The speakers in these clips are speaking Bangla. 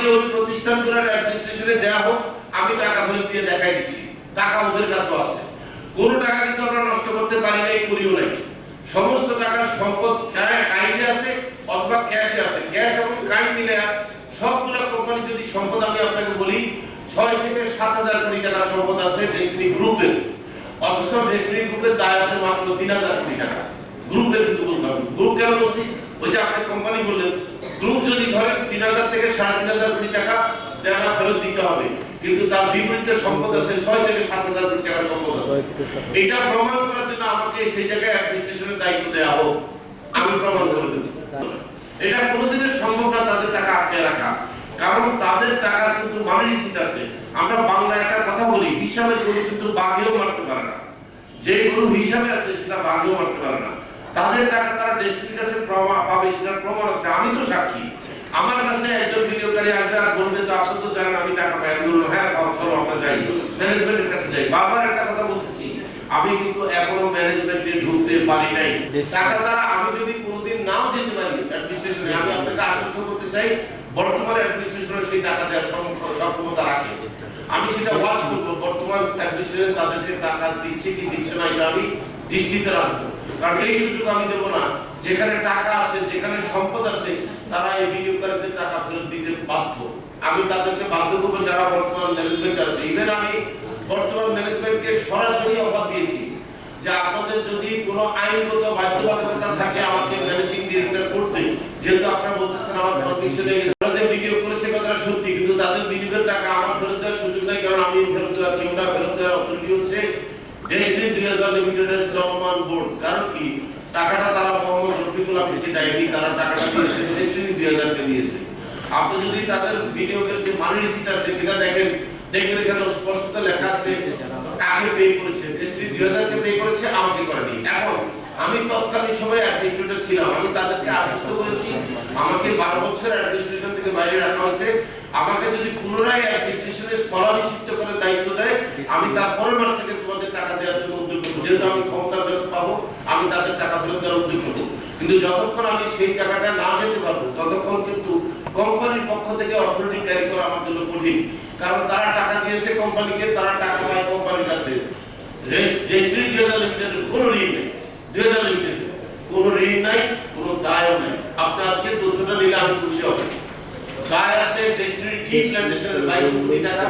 আমাকে ওই প্রতিষ্ঠানগুলোর অ্যাডমিনিস্ট্রেশনে দেওয়া হোক, আমি টাকা ফেরত দিয়ে দেখাই দিচ্ছি। টাকা ওদের কাছেও আছে। কোনো টাকা কিন্তু আমরা নষ্ট করতে পারি নাই, করিও নাই। সমস্ত টাকার সম্পদ কাইন্ডে আছে অথবা ক্যাশে আছে। ক্যাশ এবং কাইন্ড মিলে সবগুলো কোম্পানি যদি সম্পদ আমি আপনাকে বলি, ছয় থেকে সাত হাজার কোটি টাকার সম্পদ আছে ডেস্টিনি গ্রুপের অথচ ডেস্টিনি গ্রুপের দায় আছে মাত্র তিন হাজার কোটি টাকা। গ্রুপের কিন্তু বলতে হবে গ্রুপ কেন বলছি? ওই যে আপনি কোম্পানি বললেন গ্রুপ যদি ধরেন তিন হাজার থেকে সাড়ে তিন হাজার কোটি টাকা দেনা ফেরত দিতে হবে কিন্তু তার বিপরীতে সম্পদ আছে ছয় থেকে সাত হাজার কোটি টাকার সম্পদ আছে। এটা প্রমাণ করার জন্য আমাকে সেই জায়গায় অ্যাডমিনিস্ট্রেশনের দায়িত্ব দেওয়া হোক। আমি প্রমাণ করে দেব। এটা কোনোদিনের সম্ভব না তাদের টাকা আটকে রাখা। কারণ তাদের টাকা কিন্তু মানি সিট আছে। আমরা বাংলা একটা কথা বলি হিসাবে গরু কিন্তু বাঘেও মারতে পারে না। যে গরু হিসাবে আছে সেটা বাঘেও মারতে পারে না। তাদের টাকা তারা ডেস্টিনির কাছে পাবে সেটার প্রমাণ আছে। আমি তো সাক্ষী। আমার কাছে একজন বিনিয়োগকারী আসবে আর বলবে তো আপনি তো জানেন আমি টাকা পাই। আমি বলব হ্যাঁ চলো আমরা যাই। ম্যানেজমেন্টের কাছে যাই। বারবার একটা কথা বলতেছি। আমি কিন্তু এখনও ম্যানেজমেন্টে ঢুকতে পারি নাই। টাকা দ্বারা আমি যদি কোনোদিন নাও যেতে পারি অ্যাডমিনিস্ট্রেশনে আমি আপনাকে আশ্বস্ত করতে চাই বর্তমানে অ্যাডমিনিস্ট্রেশনে সেই টাকা দেওয়ার সক্ষম- সক্ষমতা রাখে। আমি সেটা ওয়াচ করব। বর্তমান অ্যাডমিনিস্ট্রেশন তাদেরকে টাকা দিচ্ছে কি দিচ্ছে না এটা আমি দৃষ্টিতে রাখব। কারণ এই সুযোগ আমি দেবো না। যেখানে টাকা আছে, যেখানে সম্পদ আছে, তারা এই বিনিয়োগকারীদের টাকা ফেরত দিতে বাধ্য। আমি তাদেরকে বাধ্য করব, যারা বর্তমান ম্যানেজমেন্ট আছে। ইভেন আমি বর্তমান ম্যানেজমেন্টকে সরাসরি অফার দিয়েছি যে আপনাদের যদি কোনো আইনগত বাধ্যবাধকতা থাকে, আমাকে ম্যানেজিং ডিরেক্টর করতে। যেহেতু আপনারা বলতেছেন আমার কনভিকশনে ওরা যে বিনিয়োগ করেছে কথাটা সত্যি, কিন্তু তাদের বিনিয়োগের টাকা আমার ফেরত দেওয়ার সুযোগ নাই, কারণ আমি ফেরত দেওয়ার কেউ না ফেরত দেওয়ার অথরিটি হচ্ছে ডেস্টিনি দুই হাজার লিমিটেডের চলমান বোর্ড। কারণ কি? টাকাটা তারা মোহাম্মদ রফিকুল আফ্রিদি দেয়নি তারা টাকাটা দিয়েছে ডেস্টিনি দুই হাজারকে দিয়েছে। আপনি যদি তাদের বিনিয়োগের যে মানি রিসিট আছে, সেটা দেখেন দেখবেন এখানে স্পষ্টত লেখা আছে, কাকে পে করেছে? ডেস্টিনি দুই হাজারকে পে করেছে, আমাকে করেনি। এখন আমি তৎকালীন সময় অ্যাডমিনিস্ট্রেটর ছিলাম, আমি তাদেরকে আশ্বস্ত করেছি, আমাকে বারো বছর অ্যাডমিনিস্ট্রেশন থেকে বাইরে রাখা হয়েছে। আমাকে যদি পুনরায় অ্যাডমিনিস্ট্রেশনের স্থলাভিষিক্ত করে দায়িত্ব দেয় আমি তার পরের মাস থেকে তোমাদের টাকা দেওয়ার জন্য উদ্যোগ করব। যেহেতু আমি ক্ষমতা ফেরত পাবো, আমি তাদের টাকা ফেরত দেওয়ার উদ্যোগ করব। কিন্তু যতক্ষণ আমি সেই টাকাটা না যেতে পারব, ততক্ষণ কিন্তু কোম্পানির পক্ষ থেকে অথরিটি ক্যারি করা আমার জন্য কঠিন। কারণ তারা টাকা দিয়েছে কোম্পানিকে, তারা টাকা পায় কোম্পানির কাছে। কোনো ঋণ নেই। দুই হাজার কোনো ঋণ নাই, কোনো দায়ও নাই। আপনি আজকে তথ্যটা নিলে আমি খুশি হব। দায় আছে টি প্ল্যান্টেশনের টাকা।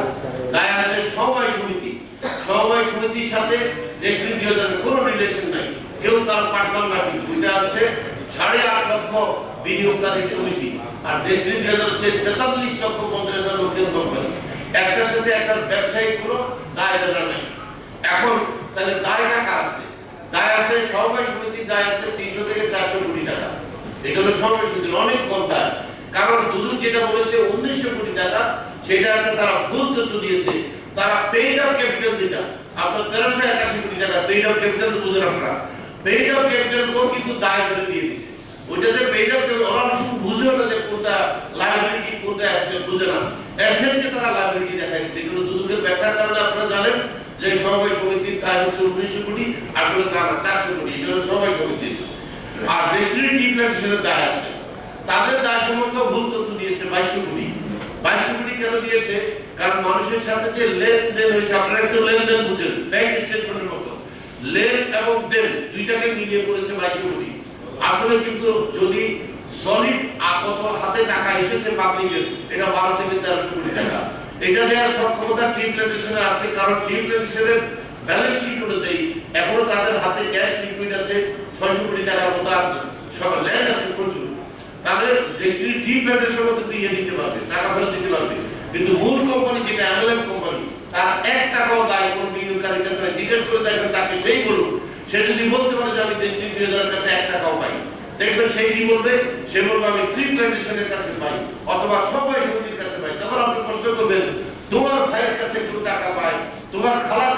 দায় আছে সমবায় সমিতি সমবায় সমিতির সাথে হাজার কোনো রিলেশন নাই। কেউ তার পার্টনার না কিন্তু এটা আছে? সাড়ে আট লক্ষ বিনিয়োগকারী সমিতি। আর হাজার হচ্ছে তেতাল্লিশ লক্ষ পঞ্চাশ হাজার লোকের কোম্পানি একটার সাথে একটা ব্যবসায়িক কোনো দায় দেনা নাই। এখন তাহলে দায়টা টাকা আছে? দায় আছে সমবায় সমিতির দায় আছে তিনশো থেকে চারশো কোটি টাকা। এটা হলো সমবায় সমিতির অনেক কম দায়। কারণ দুদুক যেটা বলেছে উনিশশো কোটি টাকা, সেটা একটা তারা ভুল তথ্য দিয়েছে। তারা পেইড আপ ক্যাপিটাল এগুলো জানেন যে সমবায় সমিতির উনিশশো কোটি, আসলে তা চারশো কোটি এটা হলো সমবায় সমিতির। আর রেস্টুরেন্ট টি আছে। তাদের দায় সম্বন্ধে ভুল তথ্য দিয়েছে বাইশশো কোটি। কেন দিয়েছে? কারণ মানুষের সাথে যে লেনদেন হয়েছে, আপনারা একটু লেনদেন বুঝেন। ব্যাংক স্টেটমেন্টের মতো। লেন এবং দেন দুইটাকে মিলিয়ে করেছে বাইশশো কোটি আসলে কিন্তু যদি সলিড কত হাতে টাকা এসেছে পাবলিকের এটা বারো থেকে তেরোশো কোটি টাকা। এটা দেওয়ার সক্ষমতা টিম ট্রেডিশনের আছে, কারণ টিম ট্রেডিশনের ব্যালেন্স শিট অনুযায়ী এখনও তাদের হাতে ক্যাশ লিকুইড আছে ছয়শো কোটি টাকার মতো, আর সব ল্যান্ড আছে প্রচুর। তাহলে দেশটির টি প্ল্যান্টেশন মধ্যে দিয়ে দিতে পারবে, টাকা ফেরত দিতে পারবে। কিন্তু মূল কোম্পানি যেটা অ্যামাজন কোম্পানি তার এক টাকাও দায় কোনো বিনিয়োগকারী কাছে জিজ্ঞেস করে দেখেন তাকে সেই বলুন। সে যদি বলতে পারে যে আমি হাজারের কাছে এক টাকাও পাই, দেখবেন সেই কি বলবে? সে বলবে, আমি ট্রিপ প্ল্যান্টেশনের কাছে পাই অথবা সবাই সমিতির কাছে পাই। তখন আপনি প্রশ্ন করবেন, তোমার ভাইয়ের কাছে কেউ টাকা পায়? তোমার খালার